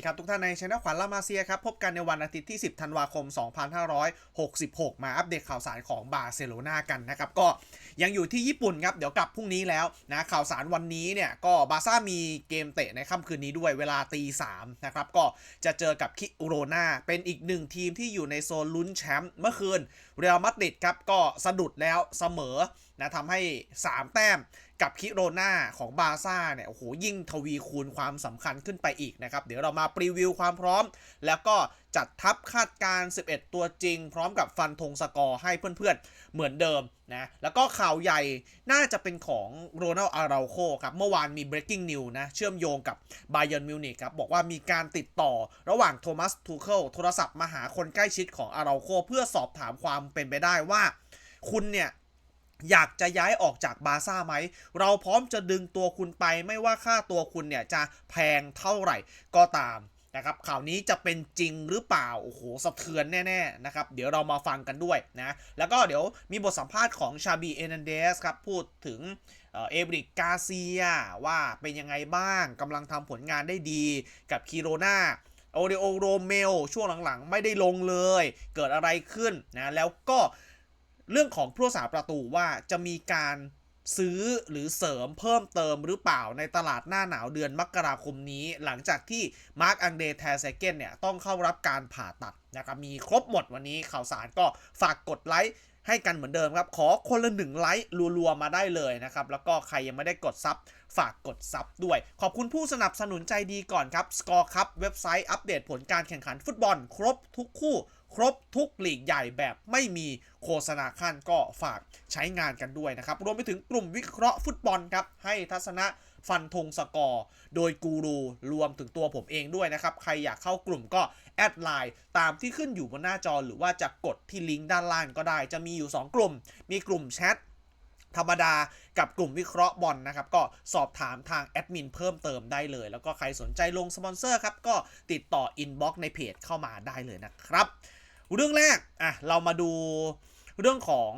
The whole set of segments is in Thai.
ดีครับทุกท่านในช anel ขวัญลามาเซียครับ พบกันในวันอาทิตย์ที่ 10 ธันวาคม 2566 มาอัปเดตข่าวสารของบาร์เซโลนากันนะครับ ก็ยังอยู่ที่ญี่ปุ่นครับ เดี๋ยวกลับพรุ่งนี้แล้วนะข่าวสารวันนี้เนี่ยก็บาร์ซ่ามีเกมเตะในค่ำคืนนี้ด้วยเวลาตีสามนะครับก็จะเจอกับคิโรนาเป็นอีกหนึ่งทีมที่อยู่ในโซนลุ้นแชมป์เมื่อคืนเรอัลมาดริดครับก็สะดุดแล้วเสมอนะทำให้ 3 แต้ม กับคิโรนาของบาซ่าเนี่ยโอ้โหยิ่งทวีคูณความสำคัญขึ้นไปอีกนะครับ เดี๋ยวเรามาปรีวิวความพร้อม แล้วก็จัดทัพคาดการ 11 ตัวจริง พร้อมกับฟันธงสกอร์ให้เพื่อนๆ เหมือนเดิมนะแล้วก็ข่าวใหญ่น่าจะเป็นของโรนัลอาราโคครับ เมื่อวานมี breaking news นะ เชื่อมโยงกับ b า y ย r n มิวนิกครับ บอกว่ามีการติดต่อระหว่างโทมัสทูเคิลโทรศัพท์มาหาคนใกล้ชิดของอาราโคเพื่อสอบถามความเป็นไปได้ว่า คุณเนี่ย อยากจะย้ายออกจากบาร์ซ่าไหม เราพร้อมจะดึงตัวคุณไปไม่ว่าค่าตัวคุณเนี่ยจะแพงเท่าไหร่ก็ตามนะครับข่าวนี้จะเป็นจริงหรือเปล่า โอ้โหสะเทือนแน่ๆนะครับเดี๋ยวเรามาฟังกันด้วยนะแล้วก็เดี๋ยวมีบทสัมภาษณ์ของชาบีเอนันเดสครับ พูดถึงเอเบริกกาเซียว่าเป็นยังไงบ้างกำลังทำผลงานได้ดีกับคีโรนาโอเดโอโรเมลช่วงหลังๆ ไม่ได้ลงเลย เกิดอะไรขึ้นนะแล้วก็ เรื่องของผู้รักษาประตูว่าจะมีการซื้อหรือเสริมเพิ่มเติมหรือเปล่าในตลาดหน้าหนาวเดือนมกราคมนี้ หลังจากที่มาร์กอังเดแทเซเกนเนี่ยต้องเข้ารับการผ่าตัดนะครับมีครบหมดวันนี้ข่าวสารก็ฝากกดไลค์ให้กันเหมือนเดิมครับ ขอคนละหนึ่งไลค์รัวๆมาได้เลยนะครับ แล้วก็ใครยังไม่ได้กดซับฝากกดซับด้วย ขอบคุณผู้สนับสนุนใจดีก่อนครับสกอร์ครับเว็บไซต์อัปเดตผลการแข่งขันฟุตบอล ครบทุกคู่ ครบทุกหลีกใหญ่แบบไม่มีโฆษณาขั้นก็ฝากใช้งานกันด้วยนะครับ รวมไปถึงกลุ่มวิเคราะห์ฟุตบอลครับ ให้ทัศนะฟันธงสกอร์ โดยกูรูรวมถึงตัวผมเองด้วยนะครับ ใครอยากเข้ากลุ่มก็แอดไลน์ตามที่ขึ้นอยู่บนหน้าจอ หรือว่าจะกดที่ลิงก์ด้านล่างก็ได้ จะมีอยู่ 2 กลุ่ม มีกลุ่มแชทธรรมดากับกลุ่มวิเคราะห์บอลนะครับ ก็สอบถามทางแอดมินเพิ่มเติมได้เลย แล้วก็ใครสนใจลงสปอนเซอร์ครับ ก็ติดต่ออินบ็อกซ์ในเพจเข้ามาได้เลยนะครับ เรื่องแรกอะเรามาดูเรื่องของ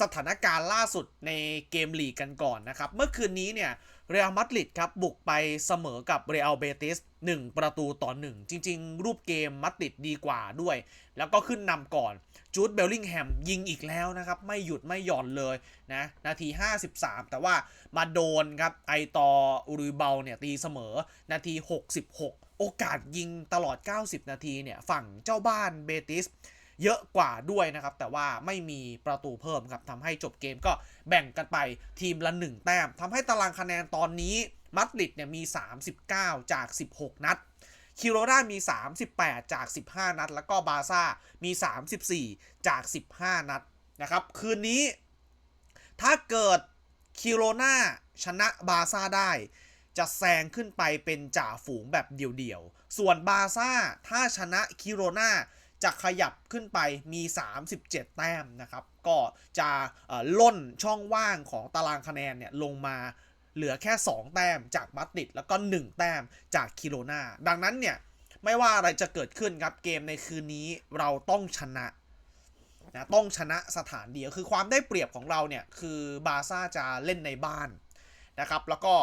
สถานการณ์ล่าสุดในเกมลีกกันก่อนนะครับ เมื่อคืนนี้เนี่ยเรอัลมาดริดครับบุกไปเสมอกับเรอัลเบติส1ประตูต่อ 1 จริง ๆ รูปเกมมาดริดดีกว่าด้วย แล้วก็ขึ้นนำก่อนจูดเบลลิงแฮมยิงอีกแล้วนะครับ ไม่หยุดไม่หย่อนเลยนะนาที 53 แต่ว่ามาโดนครับไอตออุรุเบาเนี่ยตีเสมอนาที 66 โอกาสยิงตลอด 90 นาทีเนี่ยฝั่งเจ้าบ้านเบติสเยอะกว่าด้วยนะครับ แต่ว่าไม่มีประตูเพิ่มครับทำให้จบเกมก็แบ่งกันไปทีมละ 1 แต้มทำให้ตารางคะแนนตอนนี้มาดริดเนี่ยมี 39 จาก 16 นัดคิโรนามี 38 จาก 15 นัด แล้วก็บาซ่ามี 34 จาก 15 นัดนะครับ คืนนี้ถ้าเกิดคิโรนาชนะบาซ่าได้ จะแซงขึ้นไปเป็นจ่าฝูงแบบเดี่ยวๆ ส่วนบาซ่าถ้าชนะคิโรนาจะขยับขึ้นไปมี 37 แต้มนะครับ ก็จะล่นช่องว่างของตารางคะแนนเนี่ยลงมาเหลือแค่ 2 แต้มจากมัดริดแล้วก็ 1 แต้มจากคิโรนาดังนั้นเนี่ยไม่ว่าอะไรจะเกิดขึ้นครับเกมในคืนนี้เราต้องชนะนะต้องชนะสถานเดียวคือความได้เปรียบของเราเนี่ยคือบาซ่าจะเล่นในบ้านนะครับ แล้วก็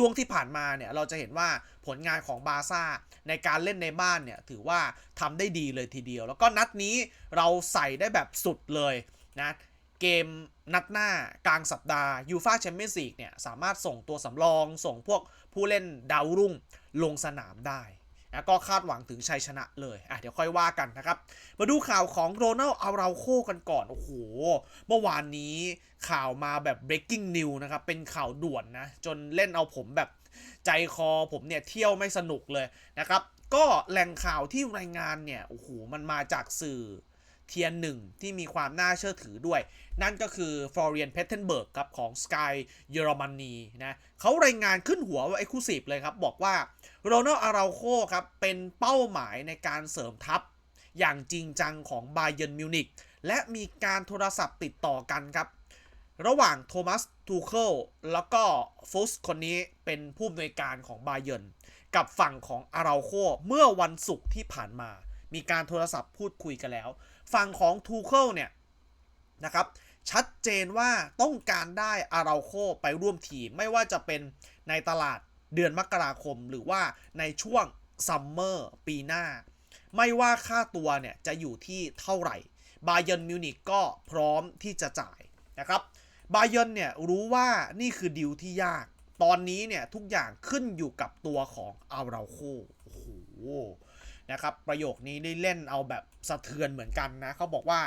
ช่วงที่ผ่านมาเนี่ยเราจะเห็นว่าผลงานของบาซ่าในการเล่นในบ้านเนี่ยถือว่าทำได้ดีเลยทีเดียว แล้วก็นัดนี้เราใส่ได้แบบสุดเลยนะเกมนัดหน้ากลางสัปดาห์ยูฟาแชมเปี้ยนส์ลีกเนี่ยสามารถส่งตัวสำรองส่งพวกผู้เล่นดาวรุ่งลงสนามได้ นะก็คาดหวังถึงชัยชนะเลยอะเดี๋ยวค่อยว่ากันนะครับ มาดูข่าวของโรนัลอาราโคกันก่อน โอ้โห เมื่อวานนี้ข่าวมาแบบ breaking news นะครับ เป็นข่าวด่วนนะ จนเล่นเอาผมแบบใจคอผมเนี่ยเที่ยวไม่สนุกเลยนะครับ ก็แหล่งข่าวที่รายงานเนี่ย โอ้โห มันมาจากสื่อ เทียนหนึ่งที่มีความน่าเชื่อถือด้วย นั่นก็คือฟลอเรียนเพเทนเบิร์กครับของ Sky เยอรมนีนะเขารายงานขึ้นหัวว่าเอ็กซ์คลูซีฟเลยครับ บอกว่าโรนัลอาราโคครับ เป็นเป้าหมายในการเสริมทัพ อย่างจริงจังของบาเย r n m มิวนิกและมีการโทรศัพท์ติดต่อกันครับ ระหว่างโทมัสทูเคิลแล้วก็ฟุสคนนี้เป็นผู้อำนวยการของบาเย r n กับฝั่งของอาราโคเมื่อวันศุกร์ที่ผ่านมามีการโทรศัพท์พูดคุยกันแล้ว ฝั่งของทูเคิลเนี่ยนะครับชัดเจนว่าต้องการได้อาราโคไปร่วมทีม ไม่ว่าจะเป็นในตลาดเดือนมกราคม หรือว่าในช่วงซัมเมอร์ปีหน้า ไม่ว่าค่าตัวเนี่ยจะอยู่ที่เท่าไหร่บาเยนมิวนิกก็พร้อมที่จะจ่ายนะครับบาเยนเนี่ยรู้ว่านี่คือดีลที่ยาก ตอนนี้เนี่ยทุกอย่างขึ้นอยู่กับตัวของอาราโคโอ้โห นะครับประโยคนี้ได้เล่นเอาแบบสะเทือนเหมือนกันนะเขาบอกว่า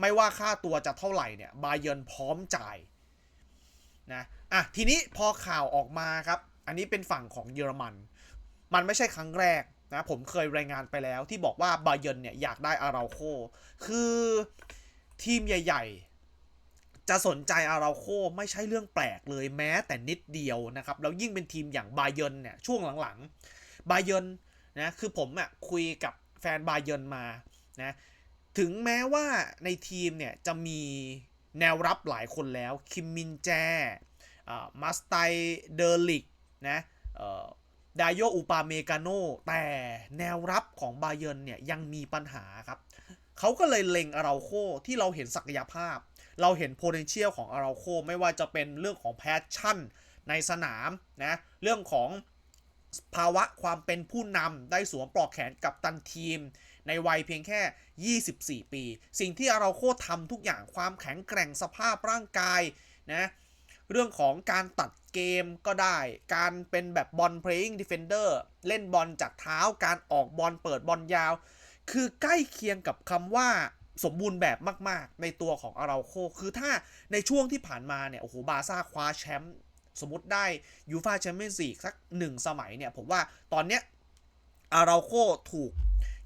ไม่ว่าค่าตัวจะเท่าไหร่เนี่ยบาเยนพร้อมจ่ายนะอะทีนี้พอข่าวออกมาครับ อันนี้เป็นฝั่งของเยอรมัน มันไม่ใช่ครั้งแรกนะผมเคยรายงานไปแล้วที่บอกว่าบาเยนเนี่ยอยากได้อาราโคคือทีมใหญ่ ๆ จะสนใจอาราโคไม่ใช่เรื่องแปลกเลยแม้แต่นิดเดียวนะครับ แล้วยิ่งเป็นทีมอย่างบาเยนเนี่ยช่วงหลังๆบาเย r n น นะคือผมอะคุยกับแฟนบาเย r n นมานะถึงแม้ว่าในทีมเนี่ยจะมีแนวรับหลายคนแล้ว คิมมินแจมาสไตเดอร์ลิกนะดายโยอุปาเมกาโนแต่แนวรับของบาเย r n นเนี่ยยังมีปัญหาครับเขาก็เลยเล็งอาราโคที่เราเห็นศักยภาพ เราเห็น potential ของอาราโคไม่ว่าจะเป็นเรื่องของ passion ในสนามนะเรื่องของ ภาวะความเป็นผู้นำได้สวมปลอกแขนกับตันทีม ในวัยเพียงแค่ 24 ปี สิ่งที่อาราโคทำทุกอย่างความแข็งแกร่งสภาพร่างกายนะเรื่องของการตัดเกมก็ได้ การเป็นแบบบอล playing defender เล่นบอลจากเท้า การออกบอลเปิดบอลยาว คือใกล้เคียงกับคำว่าสมบูรณ์แบบมาก ๆ ในตัวของอาราโค คือถ้าในช่วงที่ผ่านมาเนี่ย โอ้โห บาซ่าคว้าแชมป์ สมมติได้ยูฟาแชมเปี้ยนส์ลีกสักหนึ่งสมัยเนี่ย ผมว่าตอนเนี้ยอาราโคถูก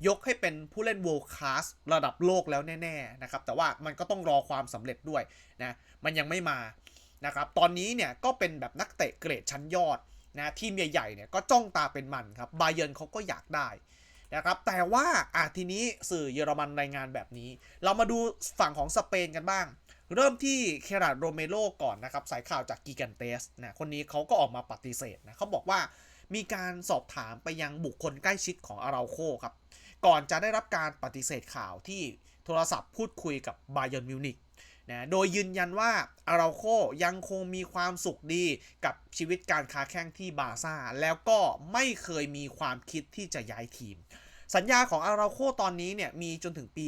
ยกให้เป็นผู้เล่น world class ระดับโลกแล้วแน่ๆนะครับ แต่ว่ามันก็ต้องรอความสำเร็จด้วยนะ มันยังไม่มานะครับ ตอนนี้เนี่ยก็เป็นแบบนักเตะเกรดชั้นยอดนะทีมใหญ่ๆเนี่ยก็จ้องตาเป็นมันครับบาเย r n นเขาก็อยากได้นะครับแต่ว่าอะทีนี้สื่อเยอรมันรายงานแบบนี้ เรามาดูฝั่งของสเปนกันบ้าง เริ่มที่เคราดโรเมโรก่อนนะครับ สายข่าวจากกิกันเตสนะคนนี้เขาก็ออกมาปฏิเสธนะเขาบอกว่ามีการสอบถามไปยังบุคคลใกล้ชิดของอาราโคครับ ก่อนจะได้รับการปฏิเสธข่าวที่โทรศัพท์พูดคุยกับบาย r n นมิวนิกนะโดยยืนยันว่าอาราโคยังคงมีความสุขดีกับชีวิตการค้าแข่งที่บาซ่า แล้วก็ไม่เคยมีความคิดที่จะย้ายทีม สัญญาของอาราโคตอนนี้เนี่ยมีจนถึงปี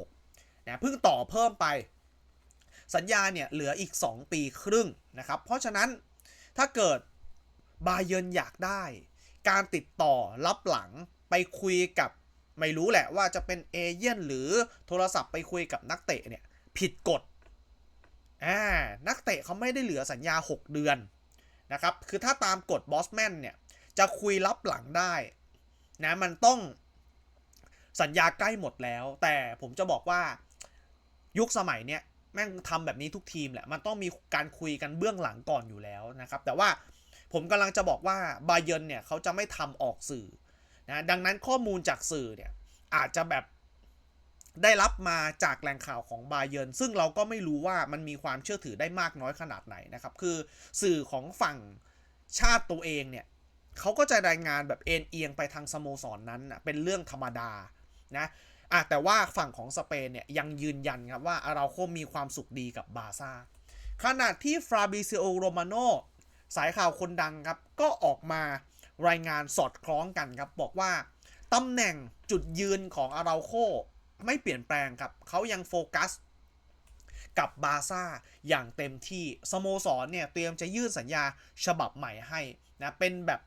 2026นะเพิ่งต่อเพิ่มไป สัญญาเนี่ยเหลืออีก 2 ปีครึ่งนะครับ เพราะฉะนั้นถ้าเกิดบาเยนอยากได้ การติดต่อรับหลังไปคุยกับไม่รู้แหละว่าจะเป็นเอเย่นหรือโทรศัพท์ไปคุยกับนักเตะเนี่ยผิดกฎอ่านักเตะเขาไม่ได้เหลือสัญญา 6 เดือนนะครับ คือถ้าตามกฎบอสแมนเนี่ยจะคุยรับหลังได้นะมันต้องสัญญาใกล้หมดแล้ว แต่ผมจะบอกว่ายุคสมัยเนี้ย ม่งทำแบบนี้ทุกทีมแหละ มันต้องมีการคุยกันเบื้องหลังก่อนอยู่แล้วนะครับ แต่ว่าผมกำลังจะบอกว่าบาเยนเนี่ยเขาจะไม่ทำออกสื่อนะดังนั้นข้อมูลจากสื่อเนี่ยอาจจะแบบได้รับมาจากแหล่งข่าวของบาเยนซึ่งเราก็ไม่รู้ว่ามันมีความเชื่อถือได้มากน้อยขนาดไหนนะครับ คือสื่อของฝั่งชาติตัวเองเนี่ยเขาก็จะรายงานแบบเอ็นเอียงไปทางสโมสรนนั้นนะเป็นเรื่องธรรมดานะ อะแต่ว่าฝั่งของสเปนเนี่ยยังยืนยันครับว่าอาราโคมีความสุขดีกับบาซ่าขณะที่ฟราบิซิโอโรมาโนสายข่าวคนดังครับ ก็ออกมารายงานสอดคล้องกันครับ บอกว่าตำแหน่งจุดยืนของอาราโคไม่เปลี่ยนแปลงครับ เขายังโฟกัสกับบาซ่าอย่างเต็มที่สโมสรเนี่ย เตรียมจะยื่นสัญญาฉบับใหม่ให้นะเป็นแบบ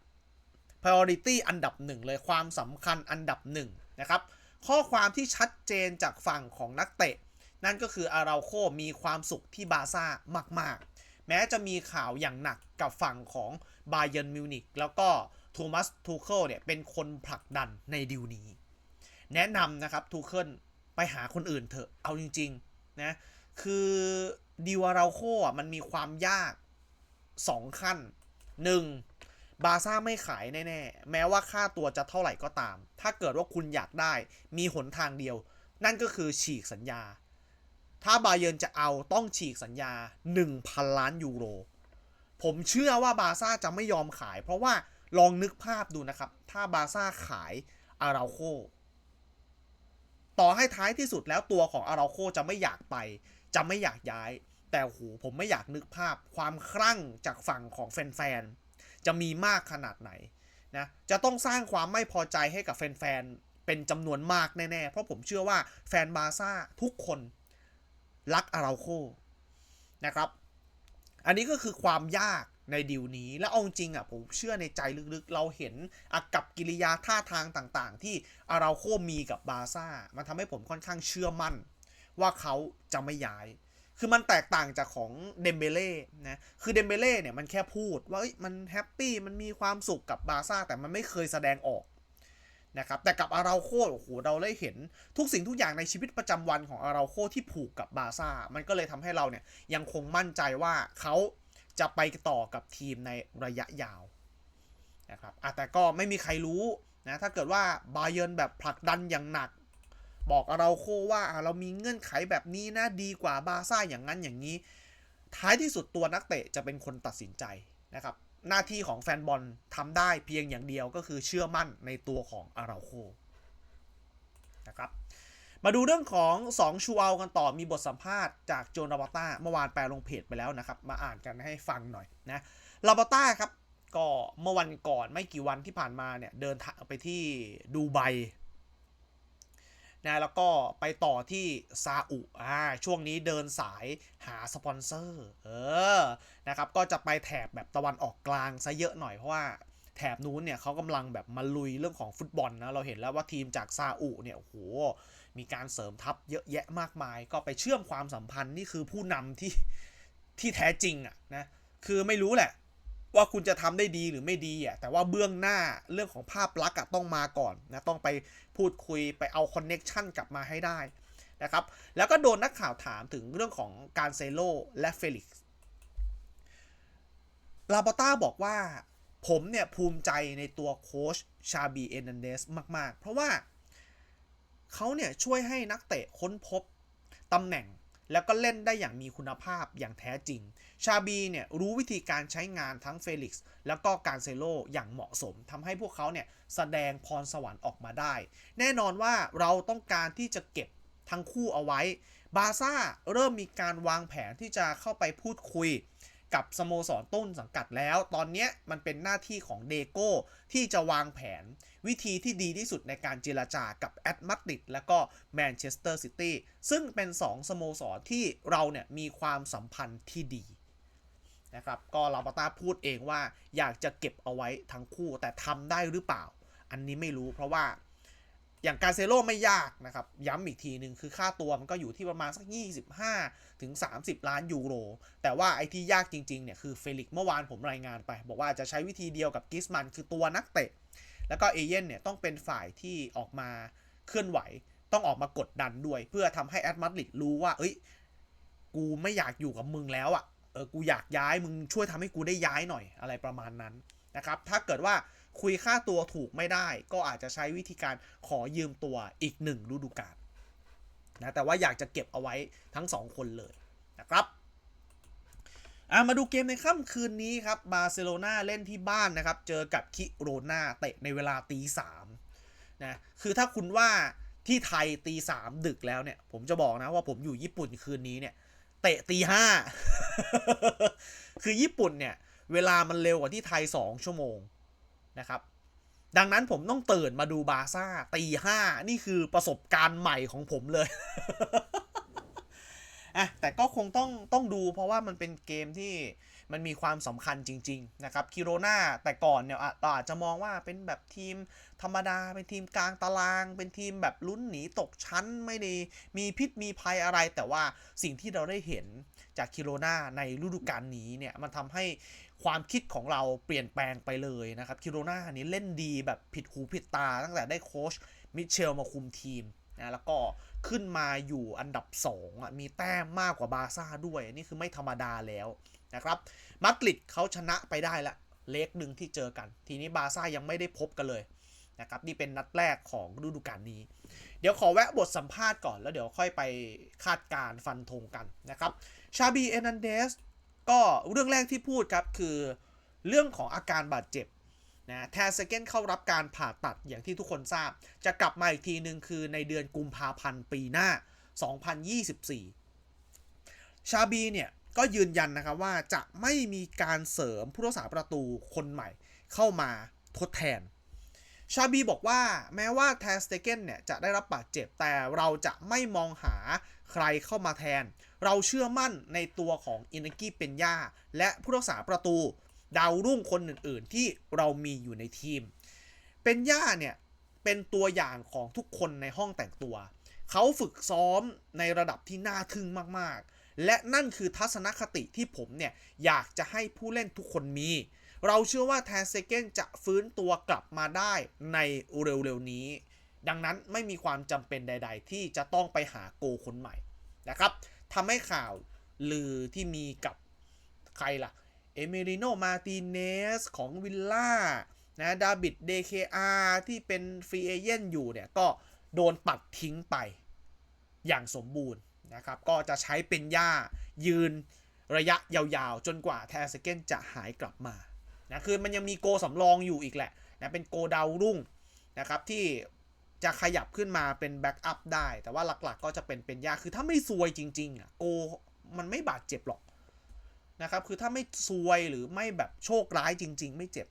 priority อันดับหนึ่งเลยความสำคัญอันดับหนึ่งนะครับ ข้อความที่ชัดเจนจากฝั่งของนักเตะ นั่นก็คืออาราโคมีความสุขที่บาซ่ามาก ๆ แม้จะมีข่าวอย่างหนักกับฝั่งของบาเยนมิวนิกแล้วก็โทมัสทูเคิลเนี่ยเป็นคนผลักดันในดิวนี้ แนะนำนะครับทูเคิลไปหาคนอื่นเถอะเอาจริงๆนะคือดิวาราโค่มันมีความยาก 2 ขั้น 1. บาซ่าไม่ขายแน่ๆ แม้ว่าค่าตัวจะเท่าไหร่ก็ตาม ถ้าเกิดว่าคุณอยากได้มีหนทางเดียว นั่นก็คือฉีกสัญญา ถ้าบาเย r n จะเอาต้องฉีกสัญญา 1,000 ล้านยูโร ผมเชื่อว่าบาซ่าจะไม่ยอมขาย เพราะว่าลองนึกภาพดูนะครับ ถ้าบาซ่าขายอาราโค ต่อให้ท้ายที่สุดแล้วตัวของอาราโคจะไม่อยากไป จะไม่อยากย้าย แต่โหผมไม่อยากนึกภาพความคลั่งจากฝั่งของแฟนๆ จะมีมากขนาดไหนนะจะต้องสร้างความไม่พอใจให้กับแฟนๆ เป็นจำนวนมากแน่ๆ เพราะผมเชื่อว่าแฟนบาซ่าทุกคนรักอาราโคนะครับ อันนี้ก็คือความยากในดีลนี้ และเอาจริงอะผมเชื่อในใจลึกๆ เราเห็นอากับกิริยาท่าทางต่างๆ ที่อาราโคมีกับบาซ่า มันทำให้ผมค่อนข้างเชื่อมั่น ว่าเขาจะไม่ย้าย คือมันแตกต่างจากของเดมเบเล่นะ คือเดมเบเล่เนี่ยมันแค่พูดว่ามันแฮปปี้ มันมีความสุขกับบาร์ซ่า แต่มันไม่เคยแสดงออกนะครับ แต่กับอาราโคโอ้โห เราได้เห็นทุกสิ่งทุกอย่างในชีวิตประจำวันของอาราโคที่ผูกกับบาร์ซ่า มันก็เลยทำให้เราเนี่ยยังคงมั่นใจว่าเขาจะไปต่อกับทีมในระยะยาวนะครับแต่ก็ไม่มีใครรู้นะ ถ้าเกิดว่าบาเยร์นแบบผลักดันอย่างหนัก บอกเราโคว่าเรามีเงื่อนไขแบบนี้นะดีกว่าบาซ่าอย่างนั้นอย่างนี้ ท้ายที่สุดตัวนักเตะจะเป็นคนตัดสินใจนะครับ หน้าที่ของแฟนบอลทำได้เพียงอย่างเดียวก็คือเชื่อมั่นในตัวของอาราโคนะครับมาดูเรื่องของ 2 ชูเอากันต่อมีบทสัมภาษณ์จากโจนาบาต้าเมื่อวานแปลลงเพจไปแล้วนะครับ มาอ่านกันให้ฟังหน่อยนะลาบาต้าครับก็เมื่อวันก่อนไม่กี่วันที่ผ่านมาเนี่ยเดินทางไปที่ดูไบ นะแล้วก็ไปต่อที่ซาอุอ่าช่วงนี้เดินสายหาสปอนเซอร์เออนะครับก็จะไปแถบแบบตะวันออกกลางซะเยอะหน่อยเพราะว่าแถบนู้นเนี่ยเขากำลังแบบมาลุยเรื่องของฟุตบอลนะเราเห็นแล้วว่าทีมจากซาอุเนี่ยโหมีการเสริมทัพเยอะแยะมากมาย ก็ไปเชื่อมความสัมพันธ์นี่คือผู้นำที่ที่แท้จริงอะนะคือไม่รู้แหละ ว่าคุณจะทำได้ดีหรือไม่ดีอะแต่ว่าเบื้องหน้าเรื่องของภาพลักษณ์ต้องมาก่อนนะต้องไปพูดคุยไปเอาคอนเน็กชันกลับมาให้ได้นะครับแล้วก็โดนนักข่าวถามถึงเรื่องของการเซโลและเฟลิกซ์ลาบอต้าบอกว่าผมเนี่ยภูมิใจในตัวโค้ชชาบีเอนันเดสมาก ๆ เพราะว่าเขาเนี่ยช่วยให้นักเตะค้นพบตำแหน่ง แล้วก็เล่นได้อย่างมีคุณภาพอย่างแท้จริง ชาบีเนี่ยรู้วิธีการใช้งานทั้งเฟลิกซ์แล้วก็การเซโลอย่างเหมาะสมทำให้พวกเขาเนี่ยแสดงพรสวรรค์ออกมาได้ แน่นอนว่าเราต้องการที่จะเก็บทั้งคู่เอาไว้ บาซ่าเริ่มมีการวางแผนที่จะเข้าไปพูดคุย กับสโมสรต้นสังกัดแล้ว ตอนนี้มันเป็นหน้าที่ของเดโก้ที่จะวางแผนวิธีที่ดีที่สุดในการเจรจากับแอตมาดริดและก็แมนเชสเตอร์ซิตี้ซึ่งเป็น 2 สโมสรที่เราเนี่ยมีความสัมพันธ์ที่ดีนะครับก็ลาบาตาพูดเองว่าอยากจะเก็บเอาไว้ทั้งคู่แต่ทำได้หรือเปล่า อันนี้ไม่รู้เพราะว่า อย่างการเซโลไม่ยากนะครับ ย้ำอีกทีหนึ่งคือค่าตัวมันก็อยู่ที่ประมาณสัก 25 ถึง 30 ล้านยูโร แต่ว่าไอ้ที่ยากจริงๆเนี่ยคือเฟลิกเมื่อวานผมรายงานไป บอกว่าจะใช้วิธีเดียวกับกิสมันคือตัวนักเตะ แล้วก็เอเย่นเนี่ยต้องเป็นฝ่ายที่ออกมาเคลื่อนไหว ต้องออกมากดดันด้วย เพื่อทำให้แอดมาดริดรู้ว่า เอ้ย กูไม่อยากอยู่กับมึงแล้วอะ่ะเออกูอยากย้ายมึงช่วยทำให้กูได้ย้ายหน่อยอะไรประมาณนั้นนะครับถ้าเกิดว่า คุยค่าตัวถูกไม่ได้ ก็อาจจะใช้วิธีการขอยืมตัวอีกหนึ่งฤดูกาลนะแต่ว่าอยากจะเก็บเอาไว้ทั้งสองคนเลยนะครับมาดูเกมในค่ำคืนนี้ครับบาร์เซโลนาเล่นที่บ้านนะครับ เจอกับคิโรนาเตะในเวลาตีสามนะคือถ้าคุณว่าที่ไทยตีสามดึกแล้วเนี่ย ผมจะบอกนะว่าผมอยู่ญี่ปุ่นคืนนี้เนี่ย เตะตีห้าคือญี่ปุ่นเนี่ย เวลามันเร็วกว่าที่ไทยสองชั่วโมง นะครับ ดังนั้นผมต้องตื่นมาดูบาซ่าตีห้านี่คือประสบการณ์ใหม่ของผมเลยอะแต่ก็คงต้องต้องดูเพราะว่ามันเป็นเกมที่มันมีความสำคัญจริง ๆ นะครับคิโรนาแต่ก่อนเนี่ยเราอาจจะมองว่าเป็นแบบทีมธรรมดา เป็นทีมกลางตาราง เป็นทีมแบบลุ้นหนีตกชั้นไม่ได้มีพิษมีภัยอะไร แต่ว่าสิ่งที่เราได้เห็นจากคิโรนาในฤดูกาลนี้เนี่ย มันทำให้ ความคิดของเราเปลี่ยนแปลงไปเลยนะครับคิโรนานี้เล่นดีแบบผิดหูผิดตา ตั้งแต่ได้โค้ชมิเชลมาคุมทีมนะแล้วก็ขึ้นมาอยู่อันดับ2อะมีแต้มมากกว่าบาซ่าด้วย นี่คือไม่ธรรมดาแล้วนะครับมาดริดเขาชนะไปได้ละเล็กหนึ่งที่เจอกัน ทีนี้บาซ่ายังไม่ได้พบกันเลยนะครับนี่เป็นนัดแรกของฤดูกาลนี้ เดี๋ยวขอแวะบทสัมภาษณ์ก่อนแล้วเดี๋ยวค่อยไปคาดการฟันธงกันนะครับชาบีเอนันเดส ก็เรื่องแรกที่พูดครับคือเรื่องของอาการบาดเจ็บนะแทสเกนเข้ารับการผ่าตัดอย่างที่ทุกคนทราบ จะกลับมาอีกทีหนึ่งคือในเดือนกุมภาพันธ์ปีหน้า 2024 ชาบีเนี่ยก็ยืนยันนะครับว่าจะไม่มีการเสริมผู้รักษาประตูคนใหม่เข้ามาทดแทน ชาบีบอกว่าแม้ว่าแทสเตเกนเนี่ยจะได้รับบาดเจ็บแต่เราจะไม่มองหา ใครเข้ามาแทน เราเชื่อมั่นในตัวของอินกี้เป็นย่า และผู้รักษาประตู ดาวรุ่งคนอื่น ๆ ที่เรามีอยู่ในทีม เป็นย่าเนี่ย เป็นตัวอย่างของทุกคนในห้องแต่งตัว เขาฝึกซ้อมในระดับที่น่าทึ่งมาก ๆ และนั่นคือทัศนคติที่ผมเนี่ย อยากจะให้ผู้เล่นทุกคนมีเราเชื่อว่าแทนเซเกนจะฟื้นตัวกลับมาได้ในเร็วๆนี้ ดังนั้นไม่มีความจำเป็นใด ๆ ที่จะต้องไปหาโกคนใหม่นะครับทำให้ข่าวลือที่มีกับใครล่ะ เอเมริโน มาติเนสของวิลล่านะดาบิดเดเคอาที่เป็นฟรีเอเจนต์อยู่เนี่ย ก็โดนปัดทิ้งไปอย่างสมบูรณ์นะครับ ก็จะใช้เป็นย่ายืนระยะยาวๆ จนกว่าแทสเกนจะหายกลับมานะคือมันยังมีโกสำรองอยู่อีกแหละนะเป็นโกดาวรุ่งนะครับที่ จะขยับขึ้นมาเป็นแบ็กอัพได้ แต่ว่าหลักๆ ก็จะเป็นเป็นยาคือถ้าไม่ซวยจริง ๆอะโกมันไม่บาดเจ็บหรอกนะครับคือถ้าไม่ซวยหรือไม่แบบโชคร้ายจริง ๆ ไม่เจ็บ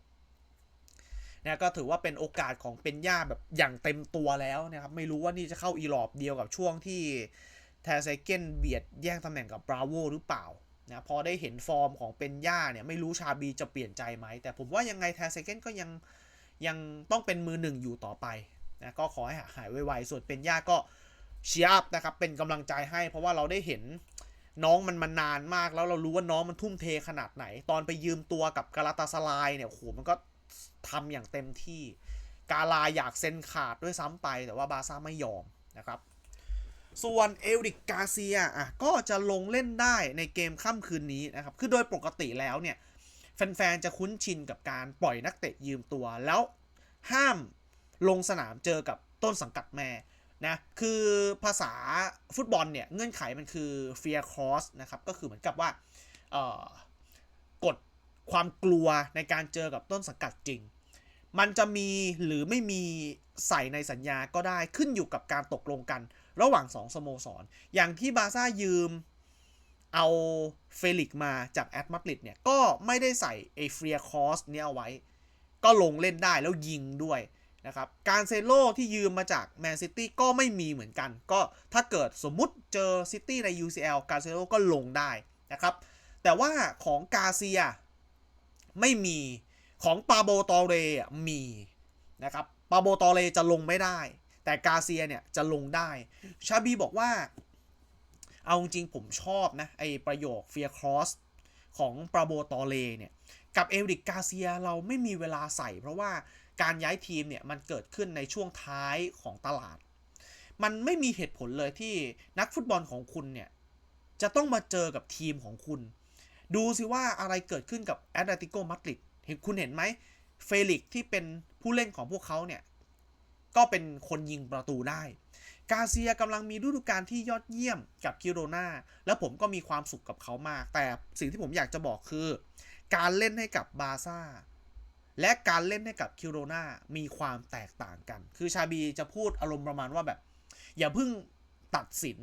นะก็ถือว่าเป็นโอกาสของเป็นย่าแบบอย่างเต็มตัวแล้วนะครับไม่รู้ว่านี่จะเข้าอีหลอบเดียวกับช่วงที่แทไซเกนเบียดแย่งตำแหน่งกับบราโวหรือเปล่านะพอได้เห็นฟอร์มของเป็นย่าเนี่ยไม่รู้ชาบีจะเปลี่ยนใจไหม แต่ผมว่ายังไงแทไซเกนก็ยังยังต้องเป็นมือหนึ่งอยู่ต่อไป นะก็ขอให้หายไวๆส่วนเป็นย่าก็เชียร์นะครับเป็นกำลังใจให้เพราะว่าเราได้เห็นน้องมันมานานมากแล้วเรารู้ว่าน้องมันทุ่มเทขนาดไหน ตอนไปยืมตัวกับกาลาตาสลายเนี่ยโหมันก็ทำอย่างเต็มที่กาลาอยากเซ็นขาดด้วยซ้ำไป แต่ว่าบาซ่าไม่ยอมนะครับ ส่วนเอริกกาเซียอะก็จะลงเล่นได้ในเกมค่ำคืนนี้นะครับ คือโดยปกติแล้วเนี่ย แฟนๆ จะคุ้นชินกับการปล่อยนักเตะยืมตัวแล้วห้าม ลงสนามเจอกับต้นสังกัดแม่นะคือภาษาฟุตบอลเนี่ยเงื่อนไขมันคือ fear cross นะครับก็คือเหมือนกับว่าเอ่อกดความกลัวในการเจอกับต้นสังกัดจริง มันจะมีหรือไม่มีใส่ในสัญญาก็ได้ขึ้นอยู่กับการตกลงกัน ระหว่าง 2 สโมสรอย่างที่บาซ่ายืมเอาเฟลิกมาจากแอตมาดริดเนี่ยก็ไม่ได้ใส่ไอเฟียคอสเนี่ยเอาไว้ ก็ลงเล่นได้แล้วยิงด้วย นะครับ การเซโลที่ยืมมาจากแมนซิตี้ก็ไม่มีเหมือนกัน ก็ถ้าเกิดสมมุติเจอซิตี้ใน UCL การเซโลก็ลงได้นะครับ แต่ว่าของกาเซียไม่มีของปาโบตอเรมีนะครับปาโบตอเรจะลงไม่ได้ แต่กาเซียเนี่ยจะลงได้ ชาบีบอกว่า เอาจริงผมชอบนะ ไอประโยคเฟียครอสของปาโบตอเรเนี่ย กับเอริกกาเซียเราไม่มีเวลาใส่ เพราะว่า การย้ายทีมเนี่ยมันเกิดขึ้นในช่วงท้ายของตลาด มันไม่มีเหตุผลเลยที่นักฟุตบอลของคุณเนี่ยจะต้องมาเจอกับทีมของคุณ ดูสิว่าอะไรเกิดขึ้นกับแอตเลติโกมาดริดเห็นคุณเห็นไหมเฟลิกที่เป็นผู้เล่นของพวกเขาเนี่ยก็เป็นคนยิงประตูได้ กาเซียกำลังมีฤดูกาลที่ยอดเยี่ยมกับคิโรนาแล้วผมก็มีความสุขกับเขามาก แต่สิ่งที่ผมอยากจะบอกคือ การเล่นให้กับบาซ่า และการเล่นให้กับคิโรนามีความแตกต่างกัน คือชาบีจะพูดอารมณ์ประมาณว่าแบบ อย่าเพิ่งตัดสิน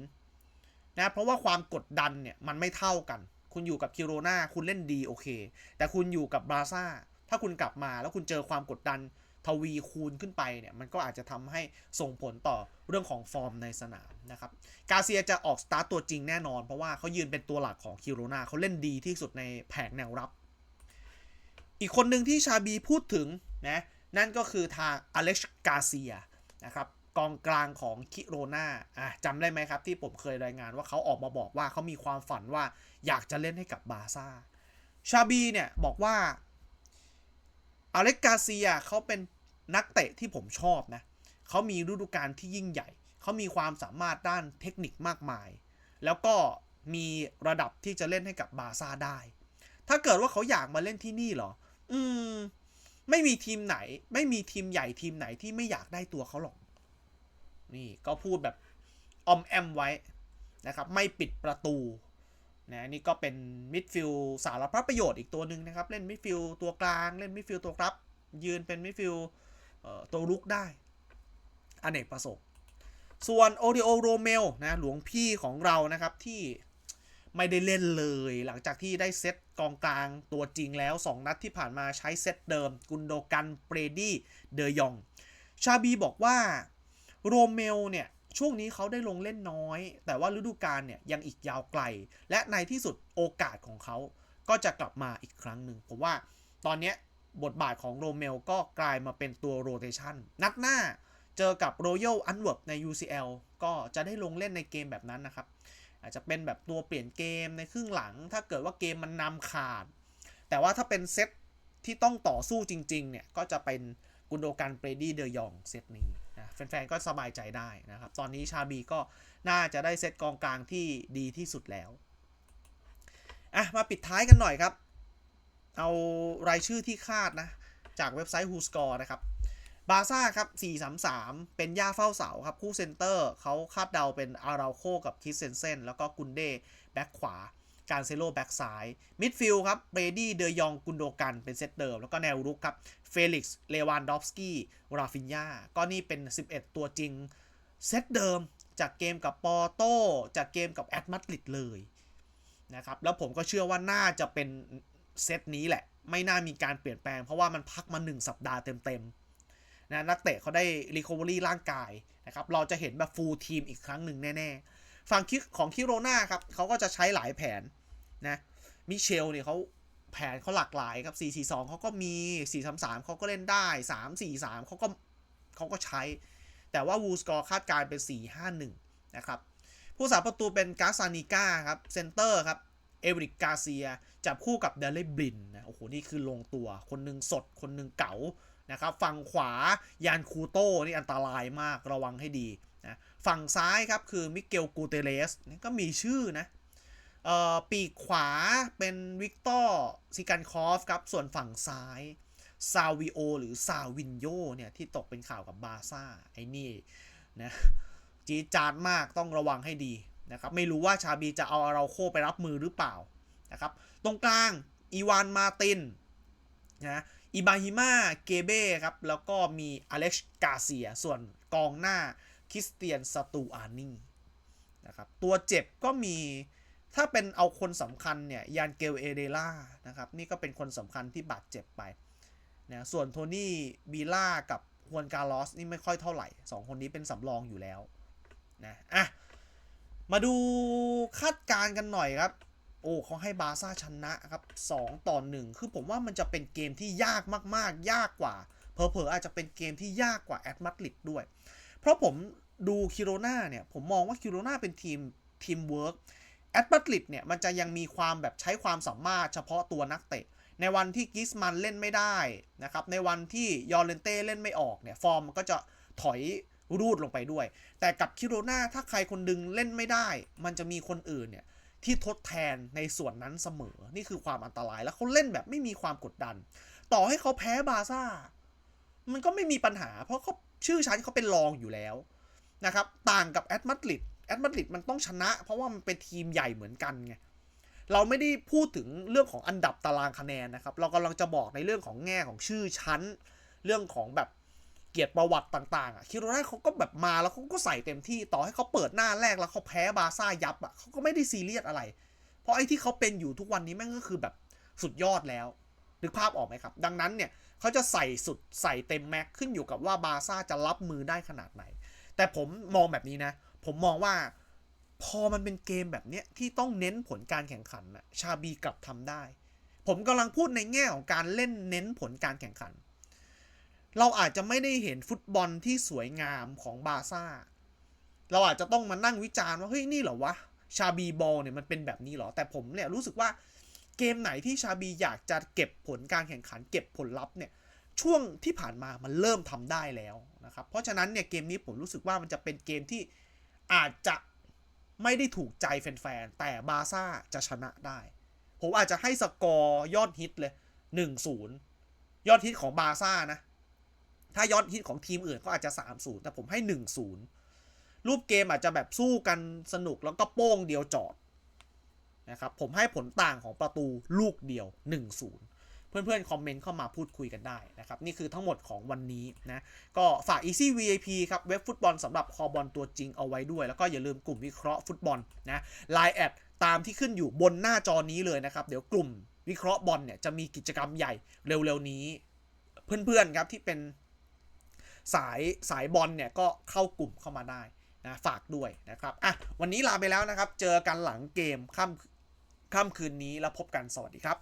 นะเพราะว่าความกดดันเนี่ยมันไม่เท่ากัน คุณอยู่กับคิโรนาคุณเล่นดีโอเค แต่คุณอยู่กับบาซ่าถ้าคุณกลับมาแล้วคุณเจอความกดดันทวีคูณขึ้นไปเนี่ยมันก็อาจจะทำให้ส่งผลต่อเรื่องของฟอร์มในสนามนะครับกาเซียจะออกสตาร์ตตัวจริงแน่นอน เพราะว่าเขายืนเป็นตัวหลักของคิโรนาเขาเล่นดีที่สุดในแผงแนวรับ อีกคนหนึ่งที่ชาบีพูดถึงนะนั่นก็คือทางอเล็กซ์กาเซียนะครับกองกลางของคิโรนาอะจำได้ไหมครับ ที่ผมเคยรายงานว่าเขาออกมาบอกว่าเขามีความฝันว่าอยากจะเล่นให้กับบาซ่าชาบีเนี่ยบอกว่าอเล็กกาเซียเขาเป็นนักเตะที่ผมชอบนะเขามีฤดูกาลที่ยิ่งใหญ่ เขามีความสามารถด้านเทคนิคมากมาย แล้วก็มีระดับที่จะเล่นให้กับบาซ่าได้ ถ้าเกิดว่าเขาอยากมาเล่นที่นี่เหรอ อืม ไม่มีทีมไหน ไม่มีทีมใหญ่ทีมไหนที่ไม่อยากได้ตัวเขาหรอก นี่ก็พูดแบบอมแอมไว้นะครับ ไม่ปิดประตูนะนี่ก็เป็นมิดฟิลสารพัดประโยชน์อีกตัวหนึ่งนะครับ เล่นมิดฟิลตัวกลาง เล่นมิดฟิลตัวรับ ยืนเป็นมิดฟิลตัวลุกได้อเนกประสงค์ส่วนโอดิโอโรเมลนะหลวงพี่ของเรานะครับที่ ไม่ได้เล่นเลย หลังจากที่ได้เซตกองกลางตัวจริงแล้ว 2 นัดที่ผ่านมาใช้เซตเดิม กุนโดกันเปรดี้เดยอง ชาบีบอกว่าโรเมลเนี่ยช่วงนี้เขาได้ลงเล่นน้อย แต่ว่าฤดูกาลเนี่ยยังอีกยาวไกล และในที่สุดโอกาสของเขาก็จะกลับมาอีกครั้งหนึ่งผมว่าตอนนี้บทบาทของโรเมลก็กลายมาเป็นตัวโรเตชันนัดหน้าเจอกับ Royal Antwerp ใน UCL ก็จะได้ลงเล่นในเกมแบบนั้นนะครับ อาจจะเป็นแบบตัวเปลี่ยนเกมในครึ่งหลัง ถ้าเกิดว่าเกมมันนำขาด แต่ว่าถ้าเป็นเซตที่ต้องต่อสู้จริงๆเนี่ยก็จะเป็นกุนโดกันเปรดี้เดยองเซตนี้นะแฟนๆก็สบายใจได้นะครับ ตอนนี้ชาบีก็น่าจะได้เซตกองกลางที่ดีที่สุดแล้วอะมาปิดท้ายกันหน่อยครับ เอารายชื่อที่คาดนะ จากเว็บไซต์ Who Score นะครับ บาซ่าครับ 433 เป็นย่าเฝ้าเสาครับ คู่เซนเตอร์เขาคาดเดาเป็นอาราโคกับคิสเซนเซนแล้วก็กุนเดแบ็คขวา การเซโลแบ็กซ้าย มิดฟิลด์ครับเบรดี้เดยองกุนโดกันเป็นเซตเดิม แล้วก็แนวรุกครับ เฟลิกซ์ เลวานดอฟสกี้ ราฟินยาก็นี่เป็น 11 ตัวจริง เซตเดิมจากเกมกับปอโตจากเกมกับแอตมาดริดเลยนะครับแล้วผมก็เชื่อว่าน่าจะเป็นเซตนี้แหละ ไม่น่ามีการเปลี่ยนแปลงเพราะว่ามันพักมา 1 สัปดาห์เต็มๆ นะนักเตะเขาได้รีคอเวอรี่ร่างกายนะครับเราจะเห็นแบบฟูลทีมอีกครั้งหนึ่งแน่ๆ ฝั่งคิของคิโรนาครับเขาก็จะใช้หลายแผนนะมิเชลเนี่ยเขาแผนเขาหลากหลายครับ 4-4-2เขาก็มี 4-3-3เขาก็เล่นได้ 3-4-3เขาก็เขาก็ใช้ แต่ว่าวูสกอร์คาดการเป็น 4-5-1 นะครับผู้สาประตูเป็นกาซานิก้าครับเซนเตอร์ครับเอริกกาเซียจับคู่กับเดลเลบินนะโอ้โห นี่คือลงตัวคนหนึ่งสดคนหนึ่งเก๋า นะครับฝั่งขวายานคูโต้นี่อันตรายมากระวังให้ดีนะฝั่งซ้ายครับคือมิเกลกูเตเลสนี่ก็มีชื่อนะปีกขวาเป็นวิกตอร์ซิกันคอฟครับ ส่วนฝั่งซ้ายซาวิโอหรือซาวินโยเนี่ยที่ตกเป็นข่าวกับบาซ่าไอ้นี่นะจีจานมากต้องระวังให้ดีนะครับ ไม่รู้ว่าชาบีจะเอาอาราโคไปรับมือหรือเปล่านะครับ ตรงกลางอีวานมาตินนะ อิบาฮิมาเกเบ้ครับ แล้วก็มีอเล็กซ์กาเซีย ส่วนกองหน้าคริสเตียนสตูอานีนะครับ ตัวเจ็บก็มีถ้าเป็นเอาคนสำคัญเนี่ยยานเกลเอเดล่านะครับ นี่ก็เป็นคนสำคัญที่บาดเจ็บไปนะส่วนโทนี่บีล่ากับฮวนการลอสนี่ไม่ค่อยเท่าไหร่ 2 คนนี้เป็นสำรองอยู่แล้วนะอะมาดูคาดการณ์กันหน่อยครับ โอ้เขาให้บาซ่าชนะครับ2ต่อ1คือผมว่ามันจะเป็นเกมที่ยากมากๆ ยากกว่าเพอเพออาจจะเป็นเกมที่ยากกว่าแอตมาดริดด้วย เพราะผมดูคิโรนาเนี่ย ผมมองว่าคิโรนาเป็นทีมทีมเวิร์กแอตมาดริดเนี่ย มันจะยังมีความแบบใช้ความสามารถเฉพาะตัวนักเตะ ในวันที่กิสมันเล่นไม่ได้นะครับ ในวันที่ยอร์เลนเต้เล่นไม่ออกเนี่ย ฟอร์มมันก็จะถอยรูดลงไปด้วย แต่กับคิโรนาถ้าใครคนดึงเล่นไม่ได้ มันจะมีคนอื่นเนี่ย ที่ทดแทนในส่วนนั้นเสมอ นี่คือความอันตรายแล้วเขาเล่นแบบไม่มีความกดดัน ต่อให้เขาแพ้บาซ่า มันก็ไม่มีปัญหา เพราะเขาชื่อชั้นเขาเป็นรองอยู่แล้วนะครับ ต่างกับแอตมาดริดแอตมาดริดมันต้องชนะ เพราะว่ามันเป็นทีมใหญ่เหมือนกันไงเราไม่ได้พูดถึงเรื่องของอันดับตารางคะแนนนะครับ เรากำลังจะบอกในเรื่องของแง่ของชื่อชั้น เรื่องของแบบ กียรติประวัติต่างๆอะคิโรน่าเขาก็แบบมาแล้วเขาก็ใส่เต็มที่ต่อให้เขาเปิดหน้าแรกแล้วเขาแพ้บาซ่ายับอะเขาก็ไม่ได้ซีเรียสอะไร เพราะไอ้ที่เขาเป็นอยู่ทุกวันนี้แม่งก็คือแบบสุดยอดแล้วนึกภาพออกไหมครับ ดังนั้นเนี่ยเขาจะใส่สุดใส่เต็มแม็กขึ้นอยู่กับว่าบาซ่าจะรับมือได้ขนาดไหน แต่ผมมองแบบนี้นะ ผมมองว่าพอมันเป็นเกมแบบเนี้ยที่ต้องเน้นผลการแข่งขันนะชาบีกลับทำได้ ผมกำลังพูดในแง่ของการเล่นเน้นผลการแข่งขัน เราอาจจะไม่ได้เห็นฟุตบอลที่สวยงามของบาซ่า เราอาจจะต้องมานั่งวิจารณ์ว่าเฮ้ยนี่เหรอวะชาบีบอลเนี่ยมันเป็นแบบนี้เหรอ แต่ผมเนี่ยรู้สึกว่าเกมไหนที่ชาบีอยากจะเก็บผลการแข่งขันเก็บผลลัพธ์เนี่ยช่วงที่ผ่านมามันเริ่มทำได้แล้วนะครับ เพราะฉะนั้นเนี่ยเกมนี้ผมรู้สึกว่ามันจะเป็นเกมที่อาจจะไม่ได้ถูกใจแฟนๆ แต่บาซ่าจะชนะได้ ผมอาจจะให้สกอร์ยอดฮิตเลย 1-0 ยอดฮิตของบาซ่านะ ถ้ายอดฮิตของทีมอื่นก็อาจจะ 3-0 แต่ผมให้ 1-0 รูปเกมอาจจะแบบสู้กันสนุกแล้วก็โป้งเดียวจอดนะครับ ผมให้ผลต่างของประตูลูกเดียว 1-0เพื่อนๆ คอมเมนต์เข้ามาพูดคุยกันได้นะครับ นี่คือทั้งหมดของวันนี้นะ ก็ฝาก Easy VIP ครับ เว็บฟุตบอลสำหรับคอบอลตัวจริงเอาไว้ด้วย แล้วก็อย่าลืมกลุ่มวิเคราะห์ฟุตบอลนะ Line แอดตามที่ขึ้นอยู่บนหน้าจอนี้เลยนะครับ เดี๋ยวกลุ่มวิเคราะห์บอลเนี่ยจะมีกิจกรรมใหญ่เร็วๆนี้ เพื่อนๆครับที่เป็น สายสายบอลเนี่ยก็เข้ากลุ่มเข้ามาได้นะฝากด้วยนะครับอะวันนี้ลาไปแล้วนะครับ เจอกันหลังเกมค่ำค่ำคืนนี้แล้วพบกันสวัสดีครับ